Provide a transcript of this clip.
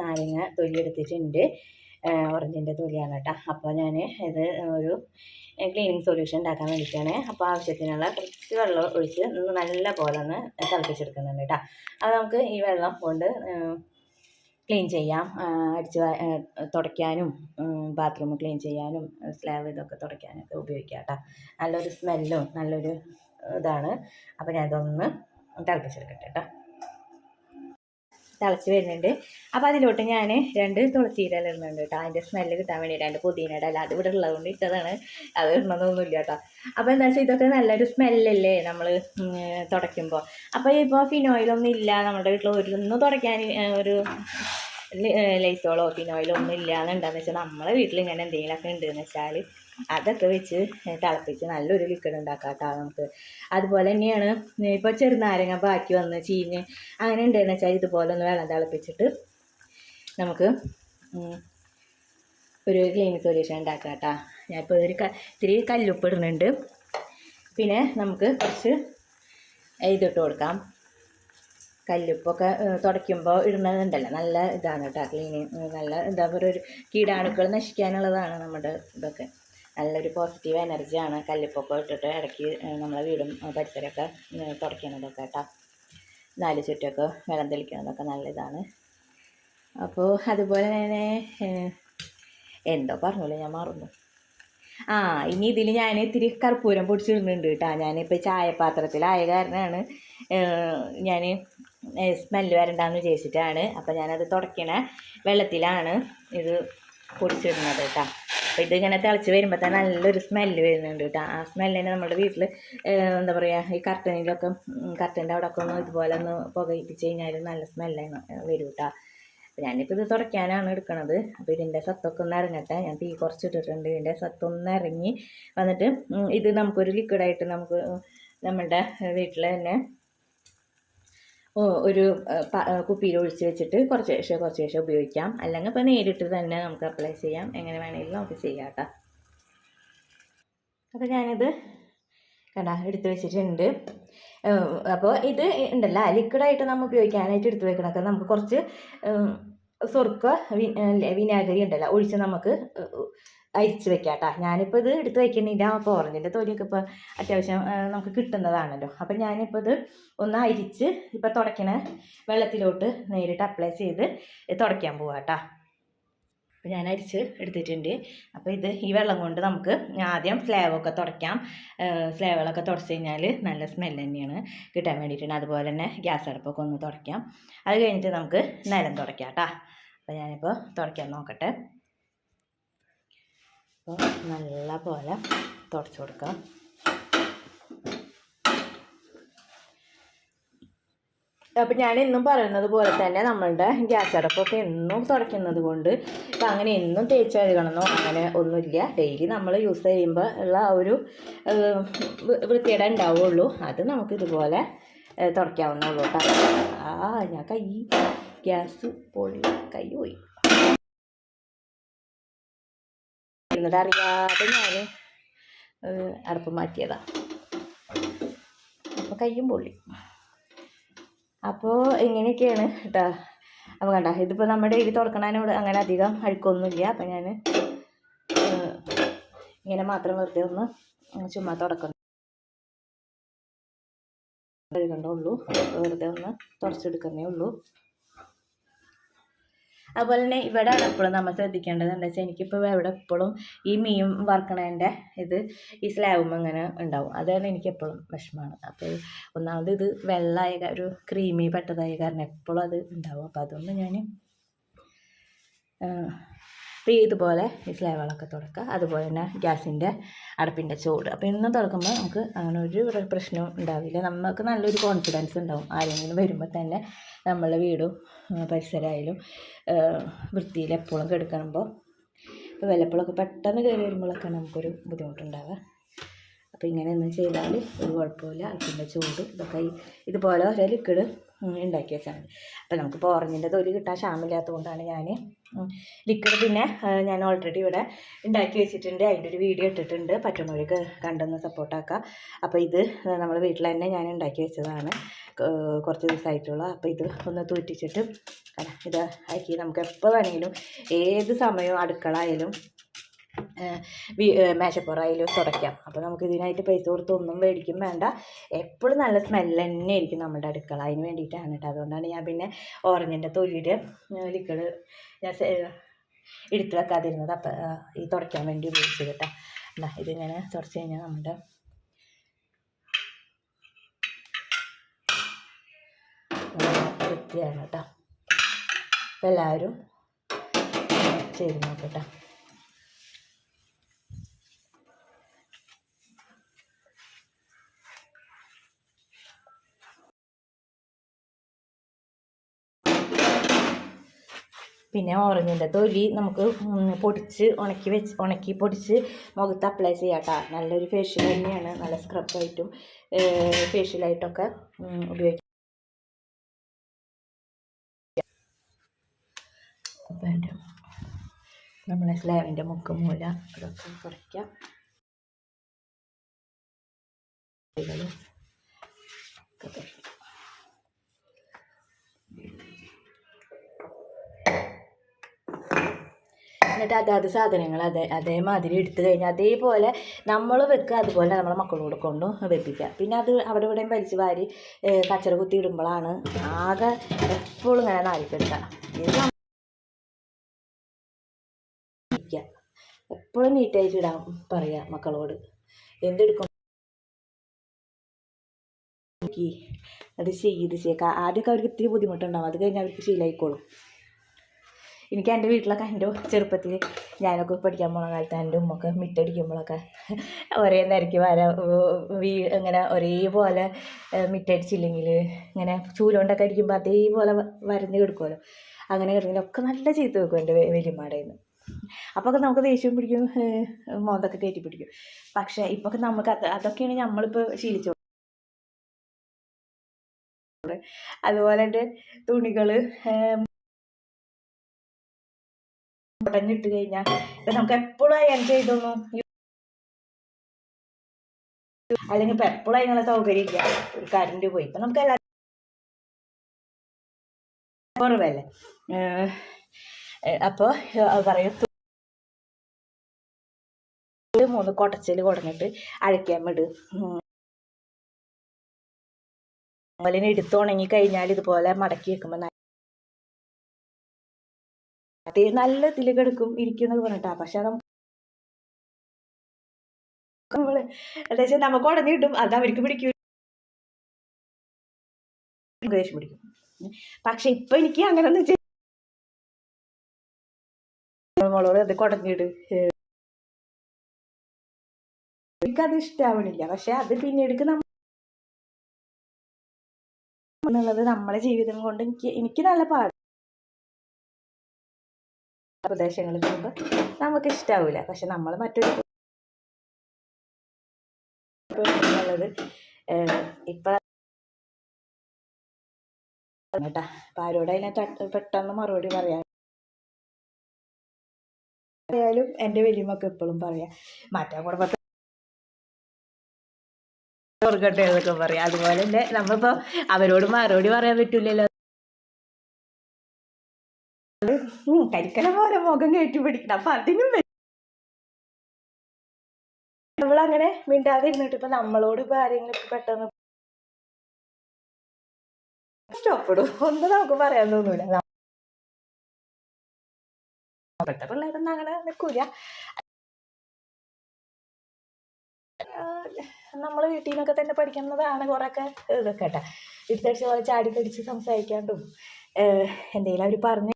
നാരങ്ങ തൊലി എടുത്തിട്ടുണ്ട് ഓറഞ്ചിന്റെ തൊലിയാണ് കേട്ടോ. അപ്പോൾ ഞാൻ ഇത് ഒരു ക്ലീനിങ് സൊല്യൂഷൻ ഉണ്ടാക്കാൻ വേണ്ടിയിട്ടാണ് അപ്പോൾ ആവശ്യത്തിനുള്ള കുറച്ച് വെള്ളം ഒഴിച്ച് നല്ല പോലെ ഒന്ന് തിളപ്പിച്ചെടുക്കുന്നുണ്ട് കേട്ടോ. അപ്പോൾ നമുക്ക് ഈ വെള്ളം കൊണ്ട് ക്ലീൻ ചെയ്യാം. അടിച്ച് തുടയ്ക്കാനും ബാത്റൂം ക്ലീൻ ചെയ്യാനും സ്ലാബ് ഇതൊക്കെ തുടയ്ക്കാനൊക്കെ ഉപയോഗിക്കാം കേട്ടോ. നല്ലൊരു സ്മെല്ലും നല്ലൊരു ഇതാണ്. അപ്പോൾ ഞാൻ ഇതൊന്ന് തിളപ്പിച്ചെടുക്കട്ടെ കേട്ടോ. തിളച്ച് വരുന്നുണ്ട്. അപ്പോൾ അതിലോട്ട് ഞാൻ രണ്ട് തുളസിയില ഇടുന്നുണ്ട് കേട്ടോ. അതിന്റെ സ്മെല്ല് കിട്ടാൻ വേണ്ടി രണ്ട് പുതിനയുടെ അല്ല അത് ഇവിടെ ഉള്ളതുകൊണ്ട് ഇട്ടതാണ്. അത് ഇടണമെന്നൊന്നുമില്ല കേട്ടോ. അപ്പോൾ എന്താ വെച്ചാൽ ഇതൊക്കെ നല്ലൊരു സ്മെല്ലല്ലേ നമ്മൾ തുടയ്ക്കുമ്പോൾ അപ്പോൾ ഇപ്പോൾ ഫിനോയിലൊന്നും ഇല്ല. നമ്മുടെ വീട്ടിൽ ഒരു ഒന്നും തുടയ്ക്കാൻ ഒരു ലി- ഏഹ്, ലൈസോളോ ഫിനോയിലോ ഒന്നും ഇല്ല എന്നുണ്ടാന്ന് വെച്ചാൽ നമ്മളെ വീട്ടിൽ ഇങ്ങനെ എന്തെങ്കിലുമൊക്കെ ഉണ്ടെന്ന് വെച്ചാൽ അതൊക്കെ വെച്ച് തിളപ്പിച്ച് നല്ലൊരു ലിക്വിഡ് ഉണ്ടാക്കാം കേട്ടോ നമുക്ക്. അതുപോലെ തന്നെയാണ് ഇപ്പോൾ ചെറുനാരങ്ങ ബാക്കി വന്ന് ചീഞ്ഞ് അങ്ങനെ ഉണ്ടെന്ന് വെച്ചാൽ ഇതുപോലെ ഒന്ന് വെള്ളം തിളപ്പിച്ചിട്ട് നമുക്ക് ഒരു ക്ലീനിങ് സൊല്യൂഷൻ ഉണ്ടാക്കാം കേട്ടോ ഞാനിപ്പോൾ ഒരു ഇത്തിരി കല്ലുപ്പ് ഇടുന്നുണ്ട്. പിന്നെ നമുക്ക് കുറച്ച് ഇതിട്ട് കൊടുക്കാം. കല്ലുപ്പൊക്കെ തുടയ്ക്കുമ്പോൾ ഇടുന്നതുണ്ടല്ലോ നല്ല ഇതാണ് കേട്ടോ ക്ലീനിങ് നല്ല എന്താ പറയുക ഒരു കീടാണുക്കൾ നശിക്കാനുള്ളതാണ് നമ്മുടെ ഇതൊക്കെ. നല്ലൊരു പോസിറ്റീവ് എനർജിയാണ് കല്ലുപ്പൊക്കെ ഇട്ടിട്ട് ഇടയ്ക്ക് നമ്മളെ വീടും പരിസരമൊക്കെ തുടയ്ക്കുന്നതൊക്കെ കേട്ടോ നാല് ചുറ്റൊക്കെ വെള്ളം തെളിക്കുന്നതൊക്കെ നല്ല ഇതാണ്. അപ്പോൾ അതുപോലെ തന്നെ എന്തോ പറഞ്ഞോളൂ ഞാൻ മാറുന്നു. ആ ഇനി ഇതിൽ ഞാൻ ഇത്തിരി കർപ്പൂരം പൊടിച്ചിടുന്നുണ്ട് കേട്ടോ ഞാനിപ്പോൾ ചായപാത്രത്തിലായ കാരണമാണ് ഞാൻ സ്മെല്ല് വരണ്ടെന്ന് വിചാരിച്ചിട്ടാണ്. അപ്പോൾ ഞാനത് തുടയ്ക്കണ വെള്ളത്തിലാണ് ഇത് പൊടിച്ചിടുന്നത് കേട്ടോ. അപ്പോൾ ഇതിങ്ങനെ തിളച്ച് വരുമ്പോൾ തന്നെ നല്ലൊരു സ്മെല്ല് വരുന്നുണ്ട് കേട്ടോ. ആ സ്മെല്ല് തന്നെ നമ്മുടെ വീട്ടിൽ എന്താ പറയുക ഈ കർട്ടനിലൊക്കെ കർട്ടന്റെ അവിടെ ഒക്കെ ഒന്ന് ഇതുപോലെ ഒന്ന് പുകയിപ്പിച്ച് കഴിഞ്ഞാൽ നല്ല സ്മെല്ല് വരും കേട്ടോ. അപ്പോൾ ഞാനിപ്പോൾ ഇത് തുടയ്ക്കാനാണ് എടുക്കണത്. അപ്പോൾ ഇതിന്റെ സത്തൊക്കെ ഒന്ന് ഇറങ്ങട്ടെ ഞാൻ തീ കുറച്ചിട്ടിട്ടുണ്ട്. ഇതിന്റെ സത്തൊന്ന് ഇറങ്ങി വന്നിട്ട് ഇത് നമുക്കൊരു ലിക്വിഡായിട്ട് നമുക്ക് നമ്മളുടെ വീട്ടിൽ തന്നെ ഒരു കുപ്പിയിൽ ഒഴിച്ച് വെച്ചിട്ട് കുറച്ച് ശേഷം കുറച്ച് ശേഷം ഉപയോഗിക്കാം. അല്ലെങ്കിൽ ഇപ്പോൾ നേരിട്ട് തന്നെ നമുക്ക് അപ്ലൈ ചെയ്യാം. എങ്ങനെ വേണമെങ്കിലും നമുക്ക് ചെയ്യാം കേട്ടോ. അപ്പോൾ ഞാനിത് കണ്ടാ എടുത്ത് വെച്ചിട്ടുണ്ട്. അപ്പോൾ ഇത് ഉണ്ടല്ലോ ലിക്വിഡായിട്ട് നമ്മൾ ഉപയോഗിക്കാനായിട്ട് എടുത്ത് വെക്കണമൊക്കെ നമുക്ക് കുറച്ച് സ്വർക്ക വിനാഗിരി ഉണ്ടല്ലോ ഒഴിച്ച് നമുക്ക് അരിച്ച് വെക്കാം കേട്ടോ ഞാനിപ്പോൾ ഇത് എടുത്ത് വെക്കുന്നില്ല അപ്പോൾ ഓറഞ്ചിന്റെ തൊലിയൊക്കെ ഇപ്പോൾ അത്യാവശ്യം നമുക്ക് കിട്ടുന്നതാണല്ലോ. അപ്പം ഞാനിപ്പോൾ ഇത് ഒന്ന് അരിച്ച് ഇപ്പോൾ തുടയ്ക്കണ വെള്ളത്തിലോട്ട് നേരിട്ട് അപ്ലൈ ചെയ്ത് തുടയ്ക്കാൻ പോവാം കേട്ടോ അപ്പോൾ ഞാൻ അരിച്ച് എടുത്തിട്ടുണ്ട്. അപ്പോൾ ഇത് ഈ വെള്ളം കൊണ്ട് നമുക്ക് ആദ്യം സ്ലാബൊക്കെ തുടയ്ക്കാം. സ്ലാബുകളൊക്കെ തുടച്ച് കഴിഞ്ഞാൽ നല്ല സ്മെല്ല് തന്നെയാണ് കിട്ടാൻ വേണ്ടിയിട്ടാണ്. അതുപോലെ തന്നെ ഗ്യാസ് അടുപ്പൊക്കെ ഒന്ന് തുടയ്ക്കാം. അത് കഴിഞ്ഞിട്ട് നമുക്ക് നിലം തുടയ്ക്കാം കേട്ടോ അപ്പോൾ ഞാനിപ്പോൾ തുടയ്ക്കാൻ നോക്കട്ടെ. അപ്പോൾ നല്ല പോലെ തുടച്ച് കൊടുക്കാം. അപ്പം ഞാൻ എന്നും പറയുന്നത് പോലെ തന്നെ നമ്മളുടെ ഗ്യാസ് അടപ്പൊക്കെ എന്നും തുടയ്ക്കുന്നത് കൊണ്ട് ഇപ്പം അങ്ങനെ എന്നും തേച്ച് കഴുകണമെന്നോ അങ്ങനെ ഒന്നുമില്ല. ഡെയിലി നമ്മൾ യൂസ് ചെയ്യുമ്പോൾ ഉള്ള ആ ഒരു വൃത്തിയുടെ ഉണ്ടാവുള്ളൂ. അത് നമുക്ക് ഇതുപോലെ തുടയ്ക്കാവുന്നുള്ളൂ കേട്ടോ ആ ഞാൻ കൈ ഗ്യാസ് പൊള്ളി കൈ പോയി. എന്നിട്ട് അറിയാതെ ഞാൻ അടുപ്പ് മാറ്റിയതാണ് അപ്പോൾ കയ്യും പൊള്ളി. അപ്പോൾ ഇങ്ങനെയൊക്കെയാണ് കേട്ടോ അപ്പോൾ കണ്ട ഇതിപ്പോൾ നമ്മുടെ ഡെയിലി തുറക്കണതിനോട് അങ്ങനെ അധികം അഴുക്കൊന്നുമില്ല. അപ്പം ഞാൻ ഇങ്ങനെ മാത്രം വെറുതെ ഒന്ന് ചുമ്മാ തുടക്കുന്നു കഴുകണ്ടേ ഉള്ളൂ. വെറുതെ ഒന്ന് തുറച്ചെടുക്കുന്നേ ഉള്ളൂ. അതുപോലെ തന്നെ ഇവിടെ എപ്പോഴും നമ്മൾ ശ്രദ്ധിക്കേണ്ടത്. എന്താ വെച്ചാൽ എനിക്കിപ്പോൾ ഇവിടെ എപ്പോഴും ഈ മീൻ വറക്കണതിന്റെ ഇത് ഈ സ്ലാബും അങ്ങനെ ഉണ്ടാവും. അതാണ് എനിക്ക് എപ്പോഴും വിഷമമാണ് അപ്പോൾ ഒന്നാമത് ഇത് വെള്ളമായ ഒരു ക്രീമി പെട്ടതായ കാരണം എപ്പോഴും അത് ഉണ്ടാവും. അപ്പോൾ അതുകൊണ്ട് ഞാൻ അപ്പോൾ ഇതുപോലെ ഈ ഫ്ലേവറൊക്കെ തുറക്കുക അതുപോലെ തന്നെ ഗ്യാസിന്റെ അടുപ്പിന്റെ ചൂട്. അപ്പോൾ ഇന്ന് തുറക്കുമ്പോൾ നമുക്ക് അങ്ങനെ ഒരു പ്ര- പ്രശ്നവും ഉണ്ടാവില്ല. നമുക്ക് നല്ലൊരു കോൺഫിഡൻസ് ഉണ്ടാവും. ആരെങ്കിലും വരുമ്പോൾ തന്നെ നമ്മളെ വീടും പരിസരമായാലും വൃത്തിയിൽ എപ്പോഴും കിടക്കുമ്പോൾ ഇപ്പോൾ വല്ലപ്പോഴൊക്കെ പെട്ടെന്ന് കയറി വരുമ്പോഴൊക്കെ നമുക്കൊരു ബുദ്ധിമുട്ടുണ്ടാവുക. അപ്പോൾ ഇങ്ങനെ ഒന്നും ചെയ്താൽ ഒരു കുഴപ്പമില്ല. അടുപ്പിന്റെ ചൂട് ഇതൊക്കെ ഇതുപോലെ ഒരേ ലിക്വിഡ് ഉണ്ടാക്കി വെച്ചാൽ മതി അപ്പോൾ നമുക്കിപ്പോൾ ഓറഞ്ചിന്റെ തൊലി കിട്ടാൻ ക്ഷാമില്ലാത്തതുകൊണ്ടാണ് ഞാൻ ലിക്വിഡ് പിന്നെ ഞാൻ ഓൾറെഡി ഇവിടെ ഉണ്ടാക്കി വെച്ചിട്ടുണ്ട്. അതിന്റെ ഒരു വീഡിയോ ഇട്ടിട്ടുണ്ട്. പറ്റുന്നവർക്ക് കണ്ടെന്ന് സപ്പോർട്ടാക്കുക അപ്പോൾ ഇത് നമ്മൾ വീട്ടിൽ തന്നെ ഞാൻ ഉണ്ടാക്കി വെച്ചതാണ്. കുറച്ച് ദിവസമായിട്ടുള്ള അപ്പോൾ ഇത് ഒന്ന് തൂറ്റിച്ചിട്ട് ഇത് ആക്കി നമുക്ക് എപ്പോൾ വേണമെങ്കിലും ഏത് സമയവും അടുക്കള ആയാലും മേശപ്പുറമായാലും തുടയ്ക്കാം. അപ്പോൾ നമുക്ക് ഇതിനായിട്ട് പൈസ കൊടുത്ത് ഒന്നും മേടിക്കും വേണ്ട. എപ്പോഴും നല്ല സ്മെല്ല് തന്നെ ആയിരിക്കും നമ്മുടെ അടുക്കള. അതിന് വേണ്ടിയിട്ടാണ് കേട്ടോ അതുകൊണ്ടാണ് ഞാൻ പിന്നെ ഓറഞ്ചിന്റെ തൊലിയുടെ ലിക്വിഡ് ഞാൻ എടുത്ത് വെക്കാതിരുന്നത്. അപ്പോൾ ഈ തുടയ്ക്കാൻ വേണ്ടി ഉപയോഗിച്ചത് കേട്ടോ എന്നാ ഇതിങ്ങനെ തുടച്ച് കഴിഞ്ഞാൽ നമ്മുടെ വൃത്തിയാണ് കേട്ടോ എല്ലാവരും ചെയ്ത് നോക്കട്ടോ പിന്നെ ഓറഞ്ചിന്റെ തൊലി നമുക്ക് പൊടിച്ച് ഉണക്കി വെച്ച് ഉണക്കി പൊടിച്ച് മുഖത്ത് അപ്ലൈ ചെയ്യാം കേട്ടോ നല്ലൊരു ഫേഷ്യൽ തന്നെയാണ്. നല്ല സ്ക്രബായിട്ടും ഫേഷ്യലായിട്ടൊക്കെ ഉപയോഗിക്കാം. നമ്മളെ സ്ലാവിന്റെ മുക്ക് മൂല അതൊക്കെ കുറയ്ക്കാം. ഒക്കെ എന്നിട്ട് അതാത് സാധനങ്ങൾ അതേ അതേമാതിരി എടുത്തു കഴിഞ്ഞാൽ അതേപോലെ നമ്മൾ വെക്കുക അതുപോലെ നമ്മളെ മക്കളോട് കൊണ്ട് വെപ്പിക്കുക. പിന്നെ അത് അവിടെ ഇവിടെയും വലിച്ചു വാരി കച്ചറ കുത്തി ഇടുമ്പോഴാണ് ആകെ എപ്പോഴും ഇങ്ങനെ നാരിക്കെടുക്കുക. എപ്പോഴും നീറ്റായിട്ട് ഇടാൻ പറയുക മക്കളോട്. എന്തെടുക്കും? അത് ചെയ്ത് ചെയ്യുക ആദ്യമൊക്കെ അവർക്ക് ഇത്തിരി ബുദ്ധിമുട്ടുണ്ടാവും. അത് കഴിഞ്ഞാൽ അവർക്ക് ശീലമായിക്കോളും എനിക്ക് എന്റെ വീട്ടിലൊക്കെ എന്റെ ചെറുപ്പത്തിൽ ഞാനൊക്കെ പഠിക്കാൻ പോണ കാലത്ത് എന്റെ ഉമ്മൊക്കെ മിറ്റടിക്കുമ്പോഴൊക്കെ ഒരേ നിരക്ക് വര വീ ഇങ്ങനെ ഒരേപോലെ മിറ്റടിച്ചില്ലെങ്കിൽ ഇങ്ങനെ ചൂലോണ്ടൊക്കെ അടിക്കുമ്പോൾ അതേപോലെ വരഞ്ഞ് കിടക്കുമല്ലോ അങ്ങനെ കിടക്കുന്നതിലൊക്കെ നല്ല ചീത്ത വെക്കും എന്റെ വലിയമ്മയുടെ നിന്ന് അപ്പോൾ ഒക്കെ നമുക്ക് ദേഷ്യം പിടിക്കും മോന്തൊക്കെ കയറ്റി പിടിക്കും. പക്ഷേ ഇപ്പോൾ നമുക്ക് അത് അതൊക്കെയാണ് നമ്മളിപ്പോൾ ശീലിച്ചു അതുപോലെ എന്റെ തുണികൾ ഉടഞ്ഞിട്ട് കഴിഞ്ഞാൽ ഇപ്പം നമുക്ക് എപ്പോഴും എൻജോയ് ചെയ്തൊന്നും അല്ലെങ്കിൽ ഇപ്പം എപ്പോഴും അതിനുള്ള സൗകര്യം ഇല്ല. ഒരു കറണ്ട് പോയി. ഇപ്പം നമുക്ക് എല്ലാ കുറവല്ലേ? അപ്പോൾ പറയും. മൂന്ന് കൊടച്ചിൽ കുടഞ്ഞിട്ട് അഴയ്ക്കാൻ വിടും. ഉണങ്ങി കഴിഞ്ഞാൽ ഇതുപോലെ മടക്കി വെക്കുമ്പോൾ അതേ നല്ല ഇതിൽ കിടക്കും ഇരിക്കുന്നത് പറഞ്ഞിട്ടാ. പക്ഷെ അത് നമ്മൾ എന്താ വെച്ചാൽ നമുക്ക് ഉടനെ കിട്ടും. അത് അവർക്ക് പിടിക്കും. ദേഷ്യം പിടിക്കും. പക്ഷെ ഇപ്പൊ എനിക്ക് അങ്ങനെ ഒന്നും ചെയ്യ മോളോട് അത് കുടഞ്ഞിട് എനിക്കത് ഇഷ്ടാവണില്ല. പക്ഷെ അത് പിന്നീട് നമ്മ എന്നുള്ളത് നമ്മളെ ജീവിതം കൊണ്ട് എനിക്ക് എനിക്ക് നല്ല പാട്. പ്രദേശങ്ങളിൽ പോകുമ്പോൾ നമുക്ക് ഇഷ്ടാവില്ല പക്ഷെ നമ്മൾ മറ്റൊരു ഉള്ളത് ഇപ്പം കേട്ടാ. അപ്പം ആരോട് അതിനെ പെട്ടെന്ന് മറുപടി പറയാം? ആയാലും എന്റെ വലിയമ്മക്ക് എപ്പോഴും പറയാം. മറ്റേ കുടുംബത്തിൽ ഓർക്കട്ടെ എന്നൊക്കെ പറയാം. അതുപോലെ തന്നെ നമ്മളിപ്പോൾ അവരോട് മറുപടി പറയാൻ പറ്റില്ലല്ലോ കരിക്കല പോലെ മുഖം കയറ്റി പിടിക്കണം. അപ്പൊ അതിനും നമ്മളങ്ങനെ മിണ്ടാതെ ഇരുന്നിട്ട് ഇപ്പൊ നമ്മളോട് ഇപ്പൊ ആരെങ്കിലും പെട്ടെന്ന് ഇഷ്ടപ്പെടും ഒന്നും നമുക്ക് പറയാൻ തോന്നൂല. ഇപ്പോഴത്തെ പിള്ളേരൊന്നും അങ്ങനെ നിൽക്കൂല നമ്മൾ വീട്ടിൽ നിന്നൊക്കെ തന്നെ പഠിക്കുന്നതാണ് കുറേയൊക്കെ ഇതൊക്കെ കേട്ടോ. പോലെ ചാടി പിടിച്ച് സംസാരിക്കാണ്ടും എന്തെങ്കിലും അവർ പറഞ്ഞു